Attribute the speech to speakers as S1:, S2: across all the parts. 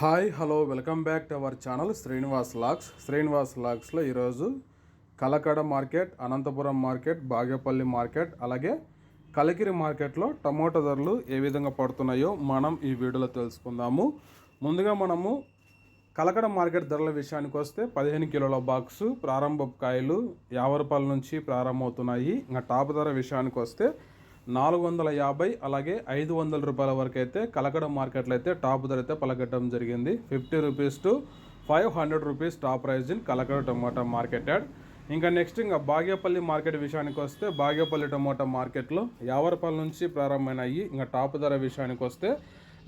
S1: Hi hello welcome back to our channel Srinivas lakhs. Srinivas లాక్స్లో ఈరోజు Kalakada market Anantapuram market Bagepalli market అలాగే కలికిరి మార్కెట్లో tomato ధరలు ఏ విధంగా పడుతున్నాయో మనం ఈ వీడియోలో తెలుసుకుందాము. ముందుగా మనము కలకడ మార్కెట్ ధరల విషయానికి వస్తే పదిహేను కిలోల బాక్సు ప్రారంభ కాయలు యాభై రూపాయల నుంచి ప్రారంభమవుతున్నాయి. ఇంకా టాప్ ధర విషయానికి వస్తే నాలుగు వందల యాభై అలాగే ఐదు వందల రూపాయల వరకు అయితే కలకడ మార్కెట్లో అయితే టాప్ ధర అయితే పలకట్టడం జరిగింది. Fifty rupees to five hundred rupees top price in Kalakada tomato market add. ఇంకా నెక్స్ట్ ఇంకా బాగేపల్లి మార్కెట్ విషయానికి వస్తే బాగేపల్లి టమాటా మార్కెట్లో యావరపల్లి నుంచి ప్రారంభమైనాయి. ఇంకా టాప్ ధర విషయానికి వస్తే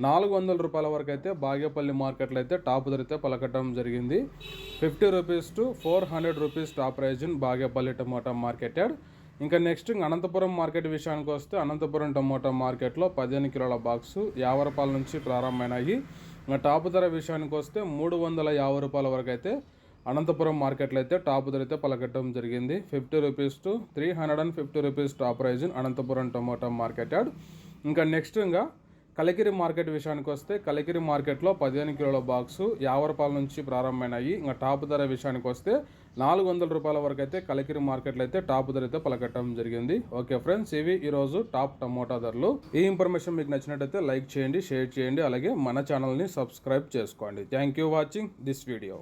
S1: నాలుగు వందల రూపాయల వరకు అయితే బాగేపల్లి మార్కెట్లో అయితే టాప్ ధర అయితే పలకటం జరిగింది. Fifty rupees to four hundred rupees top price in Bagepalli tomato market add. ఇంకా నెక్స్ట్ అనంతపురం మార్కెట్ విషయానికి వస్తే అనంతపురం టమోటా మార్కెట్లో పదిహేను కిలోల బాక్సు యాభై రూపాయల నుంచి ప్రారంభమైనాయి. ఇంకా టాప్ ధర విషయానికి వస్తే మూడు వందల యాభై రూపాయల వరకు అయితే అనంతపురం మార్కెట్లో అయితే టాప్ ధర అయితే పలకట్టడం జరిగింది. Fifty rupees to three hundred and fifty rupees top price Anantapuram tomato market add. ఇంకా నెక్స్ట్ ఇంకా కలికిరి మార్కెట్ విషయానికి వస్తే కలికిరి మార్కెట్లో పదిహేను కిలోల బాక్సు యాభై రూపాయల నుంచి ప్రారంభమైనాయి. ఇంకా టాప్ ధర విషయానికి వస్తే నాలుగు వందల రూపాయల వరకు అయితే కలికిరి మార్కెట్లో అయితే టాప్ ధర అయితే పలకట్టడం జరిగింది. ఓకే ఫ్రెండ్స్ ఇవి ఈరోజు టాప్ టమోటా ధరలు. ఈ ఇన్ఫర్మేషన్ మీకు నచ్చినట్టయితే లైక్ చేయండి షేర్ చేయండి అలాగే మన ఛానల్ని సబ్స్క్రైబ్ చేసుకోండి. Thank you watching this video.